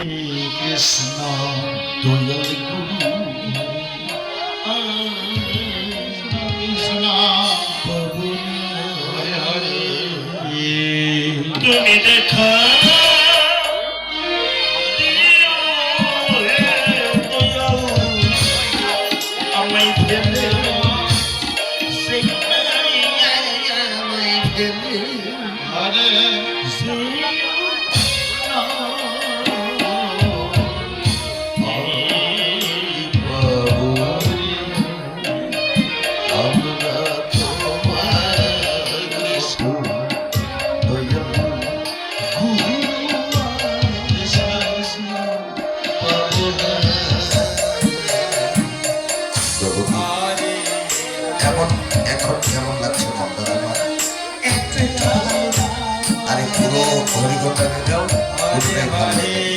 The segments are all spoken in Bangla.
কৃষ্ণ দয়াল গুরু কেমন এখন কেমন লাগছে মনটা তোমার আরে পুরো হরিকথা গাও পুরোটাই ভালো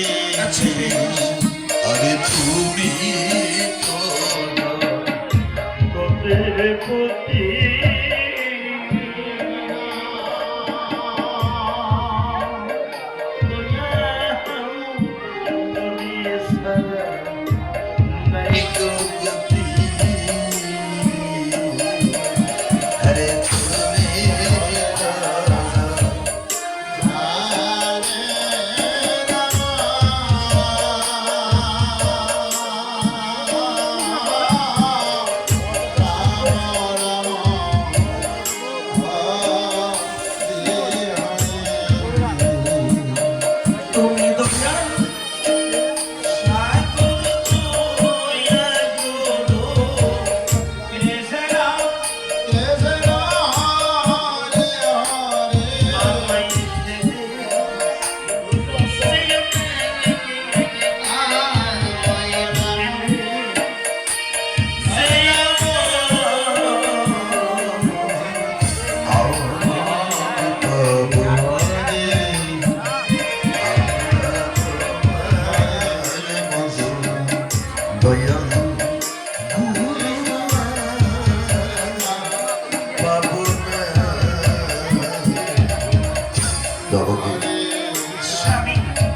স্বামী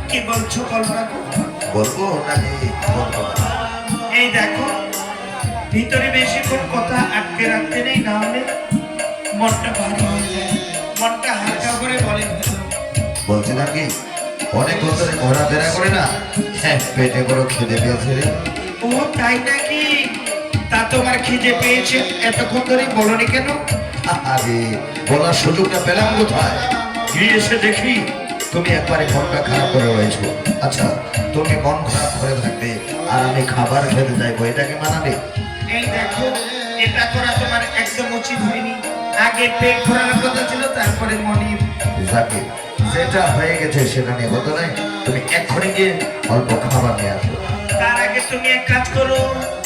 কি বলছো কল্পনা বলব নাকি এই দেখো ভিতরে বেশিক্ষণ কথা আটকে রাখতে নেই না হলে মনটা ভারী হয়ে যায়। মনটা হালকা করে বলে। বলছি নাকি? অনেক বছরে ঘোরাফেরা করে না? হ্যাঁ পেটে করে খেতে পেয়েছে রে। ও তাই নাকি? তা তোমার খিদে পেয়েছে? এতক্ষণ ধরে বলনি কেন? আরে বলার সুযোগটা পেলাম কোথায়? গিয়ে এসে দেখি তুমি একবারে মনটা খারাপ করে রয়েছো। আচ্ছা তুমি মন খারাপ করে থাকবে আর আমি খাবার খেতে চাইব এটা কি মানাবে? এই দেখো এটা করা তোমার একদম উচিত হয়নি। আগে পেট ভরানোর কথা ছিল তারপরে মনে। যাকে যেটা হয়ে গেছে সেটা নিয়ে কথা নাই। তুমি এক্ষুনি গিয়ে অল্প খাবার নিয়ে আসো। তার আগে তুমি এক কাজ করো।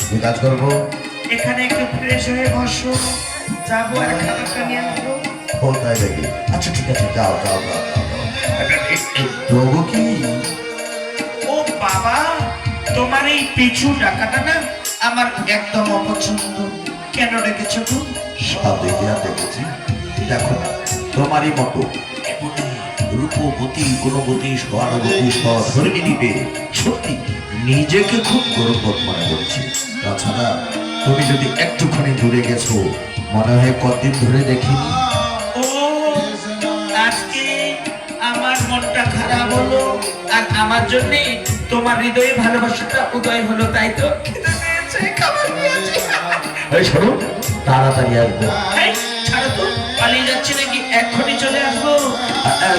কি কাজ করব? এখানে একটু ফ্রেশ হয়ে বসো। যাব আর খাবারটা নিয়ে আসব। ও তাই দেখি? আচ্ছা ঠিক আছে যাও যাও যাও। তবু কি? ও বাবা তোমার এই পিছু ডাকাটা না আমার একদম অপছন্দ। কেন রেখেছো গো? সব দেখিয়া দেখেছি। দেখো তোমারই মতো। রূপবতী গুণবতী সহানুভূতি সহধর্মিনী পেয়ে সত্যি। নিজেকে খুব গৌরববোধ মনে করছি। তাছাড়া তুমি যদি একটুখানি দূরে গেছো মনে হয় কতদিন ধরে দেখিনি। ও আজকে আমার মনটা খারাপ হলো? আর আমার জন্য তোমার হৃদয়ে ভালোবাসাটা উদয় হলো তাই তো। এই শোনো তাড়াতাড়ি আসব। এই, তো পালিয়ে যাচ্ছি নাকি? এক্ষুনি চলে আসব।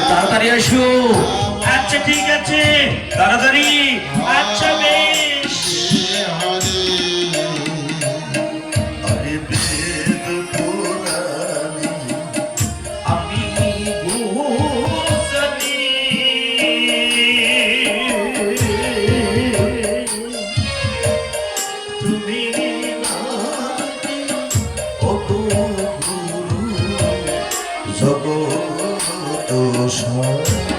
তাড়াতাড়ি আসো। আচ্ছা ঠিক আছে। তাড়াতাড়ি। আচ্ছা আমি জগত স্বামী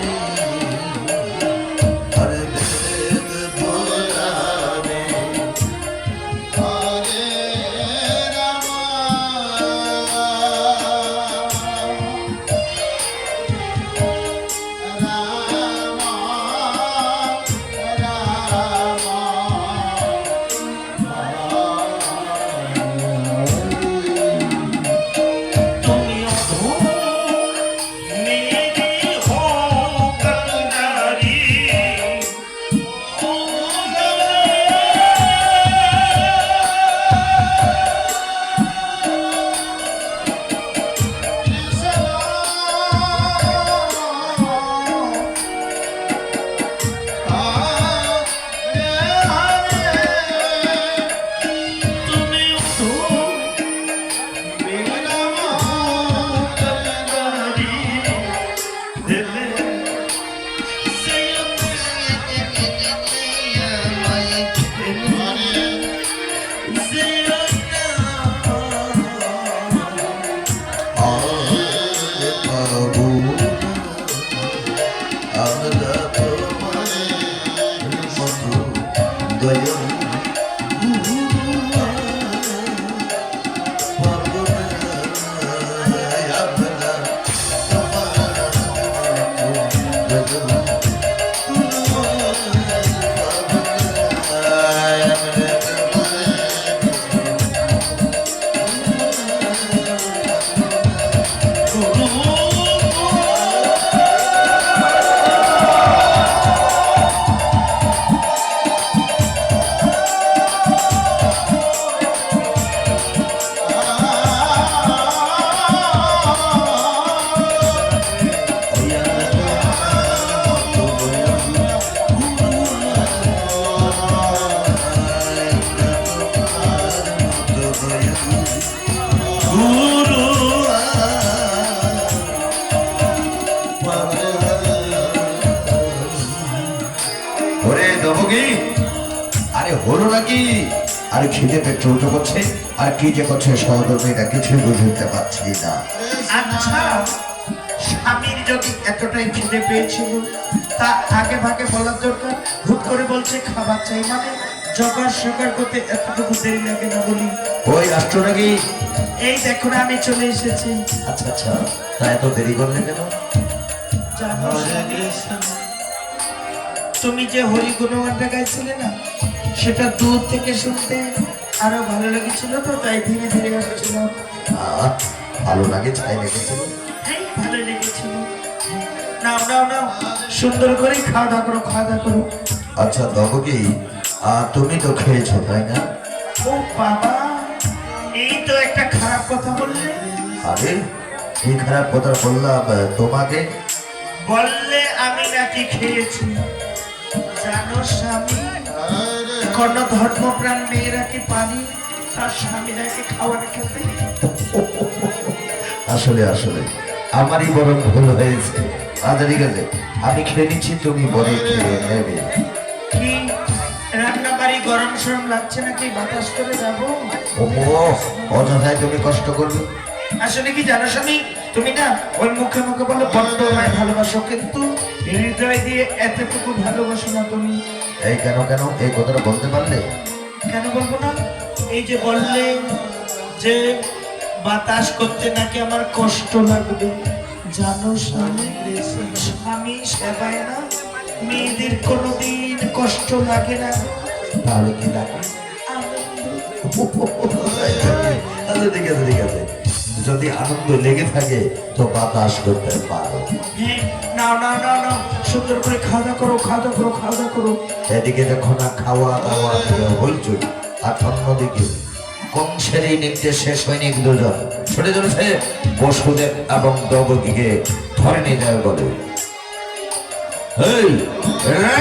ওরে আরে হলো নাকি? আরে খিদে পেট চলতে করছে। আর কি যে করছে সহধর্মীরা কিছুই বুঝতে পারছি না। আচ্ছা স্বামীর যদি এতটাই খিদে পেয়েছিল তা আগে ভাগে বলার দরকার হুট করে বলছে খাবার চাই মানে সকার করতে এতটুকু দেরি লাগে না বলি। ওই রাষ্ট্র নাকি? এই দেখো আমি চলে এসেছি। আচ্ছা আচ্ছা। তা এত দেরি করলে কেন? তুমি যে হরি গুণগানটা গাইছিলে না সেটা দূর থেকে শুনতে আরও ভালো লেগেছিল তো তাই ধীরে ধীরে ভালো লাগে লেগেছিল ভালো লেগেছিল। নাও নাও নাও সুন্দর করে খাওয়া দাওয়া করো খাওয়া দাওয়া করো। আচ্ছা তুমি তো খেয়েছো তাই না? ও বাবা এই তো একটা খারাপ কথা বললে। আরে কি খারাপ কথা বললাম তোমাকে বললে আমি নাকি খেয়েছি। জানো স্বামী কোন ধর্মপ্রাণ মেয়েরা কি পানি? তার স্বামীরাকে খাওয়ার খেতে আসলে আসলে আমারই বরং ভুল হয়েছে। আচ্ছা ঠিক আমি খেয়ে নিচ্ছি তুমি বলে খেয়ে নেবে। কি? রান্না বাড়ি গরম সরম লাগছে নাকি? বাতাস করে যাব? ও অযথায় তুমি কষ্ট করবে। আসলে কি জানো স্বামী তুমি না ওই মুখে মুখে বলো বড্ড আমায় ভালোবাসো। কিন্তু হৃদয় দিয়ে এতটুকু ভালোবাসো না তুমি। এই কেন কেন? এই কথাটা বলতে পারলে? কেন বলব না? এই যে বললে যে বাতাস করতে নাকি আমার কষ্ট লাগবে। জানো স্বামী স্বামী সেবায় না মেয়েদের কোনোদিন কষ্ট লাগে না। তাহলে কি লাগে? আচ্ছা ঠিক আছে ঠিক আছে। যদি আনন্দ লেগে থাকে তো বাতাস করতে পারো। নাও নাও নাও নাও সুন্দর করে খাওয়া করো খাওয়া করো খাওয়া করো। এদিকে দেখো না খাওয়া দাওয়া দিয়ে হইচই। আর অন্যদিকে কংসের এই নির্দেশ শেষ হয়নি দুজন। ছুটে চলেছে বসুদেব এবং দ্রৌপদীকে ধরে নিয়ে যায় বলে। এই